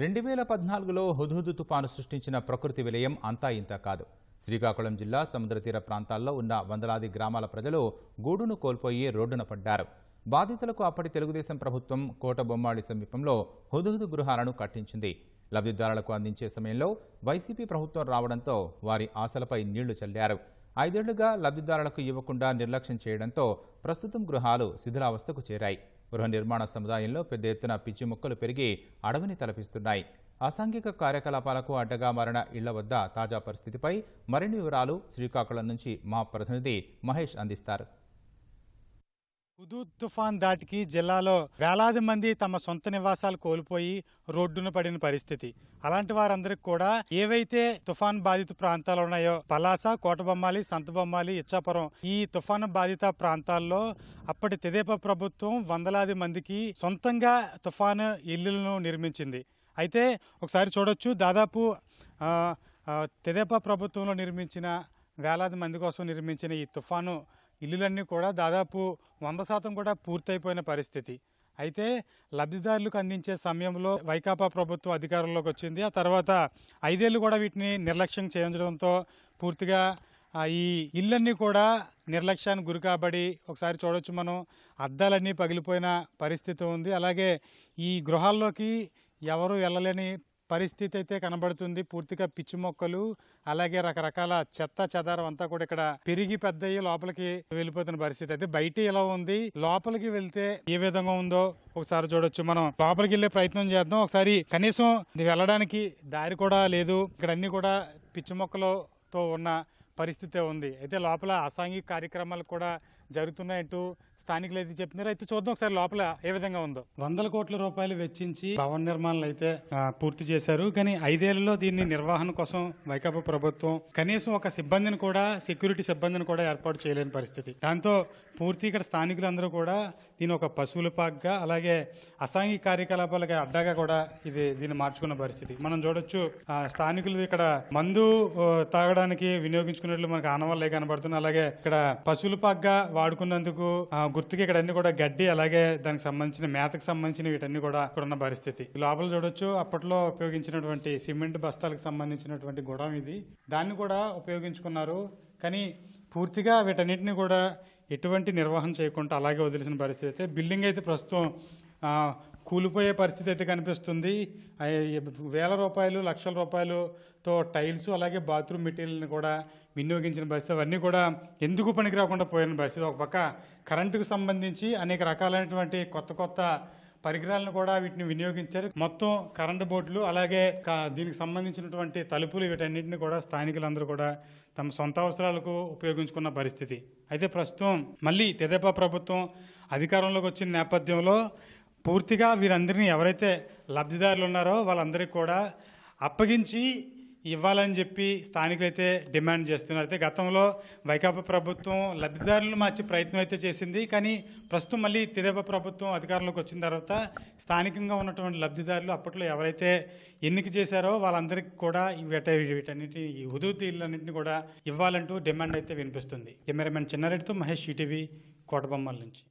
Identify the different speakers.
Speaker 1: రెండు వేల పద్నాలుగులో హుద్హుద్ తుపాను సృష్టించిన ప్రకృతి విలయం అంతా ఇంత కాదు. శ్రీకాకుళం జిల్లా సముద్ర తీర ప్రాంతాల్లో ఉన్న వందలాది గ్రామాల ప్రజలు గూడును కోల్పోయి రోడ్డున పడ్డారు. బాధితులకు అప్పటి తెలుగుదేశం ప్రభుత్వం కోటబొమ్మాళి సమీపంలో హుదుహుదు గృహాలను కట్టించింది. లబ్ధిదారులకు అందించే సమయంలో వైసీపీ ప్రభుత్వం రావడంతో వారి ఆశలపై నీళ్ళు చల్లారు. ఐదేళ్ళుగా లబ్ధిదారులకు ఇవ్వకుండా నిర్లక్ష్యం చేయడంతో ప్రస్తుతం గృహాలు శిథిలావస్థకు చేరాయి. గృహ నిర్మాణ సముదాయంలో పెద్ద ఎత్తున పిచ్చి మొక్కలు పెరిగి అడవిని తలపిస్తున్నాయి. అసాంఘిక కార్యకలాపాలకు అడ్డగా మారిన ఇళ్ళ వద్ద తాజా పరిస్థితిపై మరిన్ని వివరాలు శ్రీకాకుళం నుంచి మా ప్రతినిధి మహేష్ అందిస్తారు.
Speaker 2: హుదూద్ తుఫాన్ దాటికి జిల్లాలో వేలాది మంది తమ సొంత నివాసాలు కోల్పోయి రోడ్డున పడిన పరిస్థితి. అలాంటి వారందరికి కూడా ఏవైతే తుఫాన్ బాధిత ప్రాంతాలు ఉన్నాయో పలాస కోటబొమ్మాలి సంతబొమ్మాలి ఇచ్చాపురం ఈ తుఫాను బాధిత ప్రాంతాల్లో అప్పటి తెదేపా ప్రభుత్వం వందలాది మందికి సొంతంగా తుఫాను ఇల్లులను నిర్మించింది. అయితే ఒకసారి చూడొచ్చు దాదాపు తెదేపా ప్రభుత్వంలో నిర్మించిన వేలాది మంది కోసం నిర్మించిన ఈ తుఫాను ఇల్లులన్నీ కూడా దాదాపు వంద శాతం కూడా పూర్తయిపోయిన పరిస్థితి. అయితే లబ్ధిదారులకు అందించే సమయంలో వైకాపా ప్రభుత్వం అధికారంలోకి వచ్చింది. ఆ తర్వాత ఐదేళ్ళు కూడా వీటిని నిర్లక్ష్యం చేయించడంతో పూర్తిగా ఈ ఇళ్ళన్నీ కూడా నిర్లక్ష్యానికి గురి కాబడి ఒకసారి చూడొచ్చు మనం అద్దాలన్నీ పగిలిపోయిన పరిస్థితి ఉంది. అలాగే ఈ గృహాల్లోకి ఎవరు వెళ్ళలేని పరిస్థితి అయితే కనబడుతుంది. పూర్తిగా పిచ్చి మొక్కలు అలాగే రకరకాల చెత్త చెదారం అంతా కూడా ఇక్కడ పెరిగి పెద్దయ్యి లోపలికి వెళ్ళిపోతున్న పరిస్థితి అయితే. బయట ఇలా ఉంది? లోపలికి వెళ్తే ఏ విధంగా ఉందో ఒకసారి చూడొచ్చు. మనం లోపలికి వెళ్ళే ప్రయత్నం చేద్దాం. ఒకసారి కనీసం వెళ్ళడానికి దారి కూడా లేదు. ఇక్కడ అన్ని కూడా పిచ్చి మొక్కలతో ఉన్న పరిస్థితే ఉంది. అయితే లోపల అసాంఘిక కార్యక్రమాలు కూడా జరుగుతున్నాయంటూ స్థానికులు అయితే చెప్తున్నారు. అయితే చూద్దాం ఒకసారి లోపల ఏ విధంగా ఉందో. వందల కోట్ల రూపాయలు వెచ్చించి భవన నిర్మాణాలు అయితే పూర్తి చేశారు. కానీ ఐదేళ్ళలో దీన్ని నిర్వహణ కోసం వైకాపా ప్రభుత్వం కనీసం ఒక సిబ్బందిని కూడా సెక్యూరిటీ సిబ్బందిని కూడా ఏర్పాటు చేయలేని పరిస్థితి. దాంతో పూర్తి ఇక్కడ స్థానికులందరూ కూడా దీని ఒక పశువుల పాక్గా అలాగే అసాంఘిక కార్యకలాపాలకి అడ్డాగా కూడా ఇది దీన్ని మార్చుకున్న పరిస్థితి. మనం చూడొచ్చు స్థానికులు ఇక్కడ మందు తాగడానికి వినియోగించుకున్నట్లు మనకు ఆనవాళ్ళే కనబడుతున్నాయి. అలాగే ఇక్కడ పశువుల పాక్గా వాడుకున్నందుకు గుర్తుకి ఇక్కడ అన్ని కూడా గడ్డి అలాగే దానికి సంబంధించిన మేతకు సంబంధించిన వీటన్ని కూడా ఇక్కడ ఉన్న పరిస్థితి. లోపల చూడొచ్చు అప్పట్లో ఉపయోగించినటువంటి సిమెంట్ బస్తాలకు సంబంధించినటువంటి గొడవ ఇది. దాన్ని కూడా ఉపయోగించుకున్నారు. కానీ పూర్తిగా వీటన్నిటిని కూడా ఎటువంటి నిర్వహణ చేయకుండా అలాగే వదిలేసిన పరిస్థితి అయితే బిల్డింగ్ అయితే ప్రస్తుతం కూలిపోయే పరిస్థితి అయితే కనిపిస్తుంది. వేల రూపాయలు లక్షల రూపాయలుతో టైల్స్ అలాగే బాత్రూమ్ మెటీరియల్ని కూడా వినియోగించిన పరిస్థితి అవన్నీ కూడా ఎందుకు పనికి రాకుండా పోయిన పరిస్థితి. ఒక పక్క కరెంటుకు సంబంధించి అనేక రకాలైనటువంటి కొత్త కొత్త పరికరాలను కూడా వీటిని వినియోగించారు. మొత్తం కరెంటు బోర్డులు అలాగే దీనికి సంబంధించినటువంటి తలుపులు వీటన్నిటిని కూడా స్థానికులందరూ కూడా తమ సొంత అవసరాలకు ఉపయోగించుకున్న పరిస్థితి. అయితే ప్రస్తుతం మళ్ళీ తెదేపా ప్రభుత్వం అధికారంలోకి వచ్చిన నేపథ్యంలో పూర్తిగా వీరందరినీ ఎవరైతే లబ్ధిదారులు ఉన్నారో వాళ్ళందరికీ కూడా అప్పగించి ఇవ్వాలని చెప్పి స్థానికులైతే డిమాండ్ చేస్తున్నారు. అయితే గతంలో వైకాపా ప్రభుత్వం లబ్ధిదారులను మార్చే ప్రయత్నం అయితే చేసింది. కానీ ప్రస్తుతం మళ్ళీ తెదేపా ప్రభుత్వం అధికారంలోకి వచ్చిన తర్వాత స్థానికంగా ఉన్నటువంటి లబ్ధిదారులు అప్పట్లో ఎవరైతే ఎన్నిక చేశారో వాళ్ళందరికీ కూడా వీటన్నిటిని వీట వీటన్నిటి ఈ హుదూత్ ఇళ్ళన్నింటినీ కూడా ఇవ్వాలంటూ డిమాండ్ అయితే వినిపిస్తుంది. కెమెరామెన్ చిన్నారెడ్డితో మహేష్ ఈటీవీ కోటబొమ్మల నుంచి.